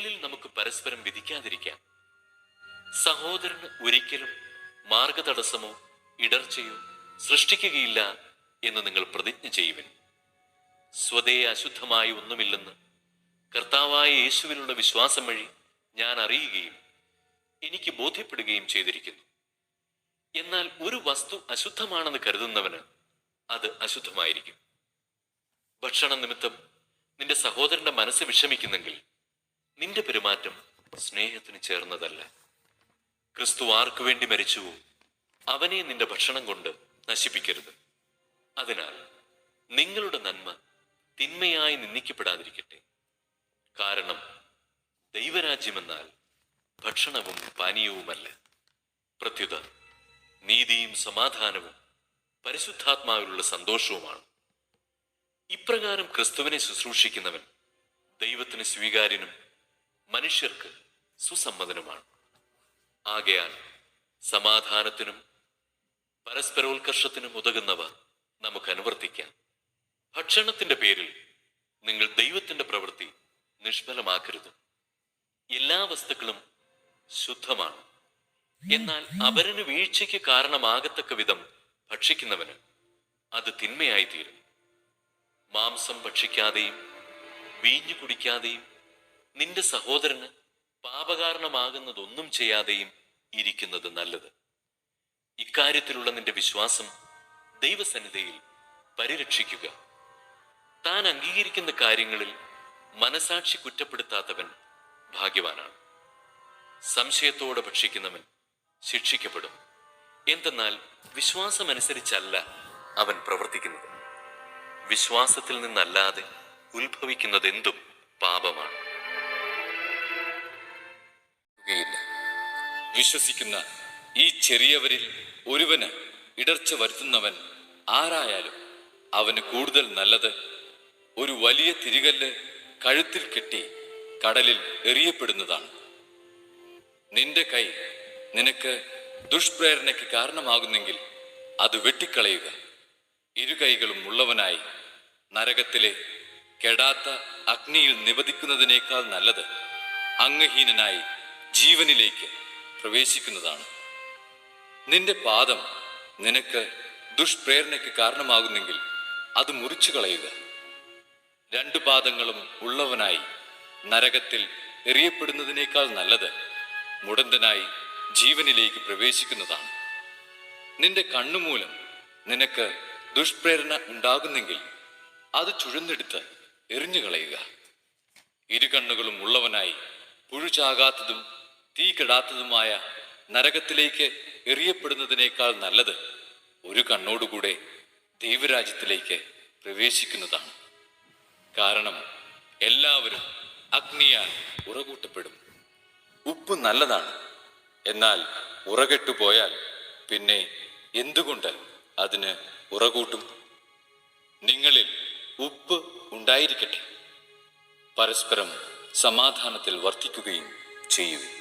മേലിൽ നമുക്ക് പരസ്പരം വിധിക്കാതിരിക്കാം. സഹോദരന് ഒരിക്കലും മാർഗതടസ്സമോ ഇടർച്ചയോ സൃഷ്ടിക്കുകയില്ല എന്ന് നിങ്ങൾ പ്രതിജ്ഞ ചെയ്യുവൻ. സ്വതേ അശുദ്ധമായി ഒന്നുമില്ലെന്ന് കർത്താവായ യേശുവിനുള്ള വിശ്വാസം വഴി ഞാൻ അറിയുകയും എനിക്ക് ബോധ്യപ്പെടുകയും ചെയ്തിരിക്കുന്നു. എന്നാൽ ഒരു വസ്തു അശുദ്ധമാണെന്ന് കരുതുന്നവന് അത് അശുദ്ധമായിരിക്കും. ഭക്ഷണ നിമിത്തം നിന്റെ സഹോദരന്റെ മനസ്സ് വിഷമിക്കുന്നെങ്കിൽ നിന്റെ പെരുമാറ്റം സ്നേഹത്തിന് ചേർന്നതല്ല. ക്രിസ്തു ആർക്കു വേണ്ടി മരിച്ചുവോ അവനെ നിന്റെ ഭക്ഷണം കൊണ്ട് നശിപ്പിക്കരുത്. അതിനാൽ നിങ്ങളുടെ നന്മ തിന്മയായി നിന്ദിക്കപ്പെടാതിരിക്കട്ടെ. കാരണം ദൈവരാജ്യമെന്നാൽ ഭക്ഷണവും പാനീയവുമല്ല. പ്രത്യുത നീതിയും സമാധാനവും പരിശുദ്ധാത്മാവിലുള്ള സന്തോഷവുമാണ്. ഇപ്രകാരം ക്രിസ്തുവിനെ ശുശ്രൂഷിക്കുന്നവൻ ദൈവത്തിന് സ്വീകാര്യനും മനുഷ്യർക്ക് സുസമ്മതനുമാണ്. ആകയാൽ സമാധാനത്തിനും പരസ്പരോത്കർഷത്തിനും ഉതകുന്നവ നമുക്ക് അനുവർത്തിക്കാം. ഭക്ഷണത്തിന്റെ പേരിൽ നിങ്ങൾ ദൈവത്തിന്റെ പ്രവൃത്തി നിഷ്ഫലമാക്കരുത്. എല്ലാ വസ്തുക്കളും ശുദ്ധമാണ്. എന്നാൽ അവരന് വീഴ്ചയ്ക്ക് കാരണമാകത്തക്ക വിധം ഭക്ഷിക്കുന്നവന് അത് തിന്മയായി തീരും മാംസം ഭക്ഷിക്കാതെയും വീഞ്ഞു കുടിക്കാതെയും നിന്റെ സഹോദരന് പാപകാരണമാകുന്നതൊന്നും ചെയ്യാതെയും ഇരിക്കുന്നത് നല്ലത്. ഇക്കാര്യത്തിലുള്ള നിന്റെ വിശ്വാസം ദൈവസന്നിധിയിൽ പരിരക്ഷിക്കുക. താൻ അംഗീകരിക്കുന്ന കാര്യങ്ങളിൽ മനസാക്ഷി കുറ്റപ്പെടുത്താത്തവൻ ഭാഗ്യവാനാണ്. സംശയത്തോടെ ഭക്ഷിക്കുന്നവൻ ശിക്ഷിക്കപ്പെടും. എന്തെന്നാൽ വിശ്വാസമനുസരിച്ചല്ല അവൻ പ്രവർത്തിക്കുന്നത്. വിശ്വാസത്തിൽ നിന്നല്ലാതെ ഉത്ഭവിക്കുന്നതെന്തും പാപമാണ്. വിശ്വസിക്കുന്ന ഈ ചെറിയവരിൽ ഒരുവന് ഇടർച്ച വരുത്തുന്നവൻ ആരായാലും അവന് കൂടുതൽ നല്ലത് ഒരു വലിയ തിരികല്ല് കഴുത്തിൽ കെട്ടി കടലിൽ എറിയപ്പെടുന്നതാണ്. നിന്റെ കൈ നിനക്ക് ദുഷ്പ്രേരണയ്ക്ക് കാരണമാകുന്നെങ്കിൽ അത് വെട്ടിക്കളയുക. ഇരു കൈകളും ഉള്ളവനായി നരകത്തിലെ കെടാത്ത അഗ്നിയിൽ നിവധിക്കുന്നതിനേക്കാൾ നല്ലത് അംഗഹീനനായി ജീവനിലേക്ക് പ്രവേശിക്കുന്നതാണ്. നിന്റെ പാദം നിനക്ക് ദുഷ്പ്രേരണയ്ക്ക് കാരണമാകുന്നെങ്കിൽ അത് മുറിച്ചു കളയുക. രണ്ടു പാദങ്ങളും ഉള്ളവനായി നരകത്തിൽ എറിയപ്പെടുന്നതിനേക്കാൾ നല്ലത് മുടന്തനായി ജീവനിലേക്ക് പ്രവേശിക്കുന്നതാണ്. നിന്റെ കണ്ണുമൂലം നിനക്ക് ദുഷ്പ്രേരണ ഉണ്ടാകുന്നെങ്കിൽ അത് ചുഴന്നെടുത്ത് എറിഞ്ഞു കളയുക ഇരു കണ്ണുകളും ഉള്ളവനായി പുഴുചാകാത്തതും തീ കെടാത്തതുമായ നരകത്തിലേക്ക് എറിയപ്പെടുന്നതിനേക്കാൾ നല്ലത് ഒരു കണ്ണോടുകൂടെ ദൈവരാജ്യത്തിലേക്ക് പ്രവേശിക്കുന്നതാണ്. കാരണം എല്ലാവരും അഗ്നിയാൽ ഉറകൂട്ടപ്പെടും. ഉപ്പ് നല്ലതാണ്. എന്നാൽ ഉറകെട്ടു പോയാൽ പിന്നെ എന്തുകൊണ്ട് അതിന് ഉറകൂട്ടും? നിങ്ങളിൽ ഉപ്പ് ഉണ്ടായിരിക്കട്ടെ. പരസ്പരം സമാധാനത്തിൽ വർത്തിക്കുകയും ചെയ്യുവിൻ.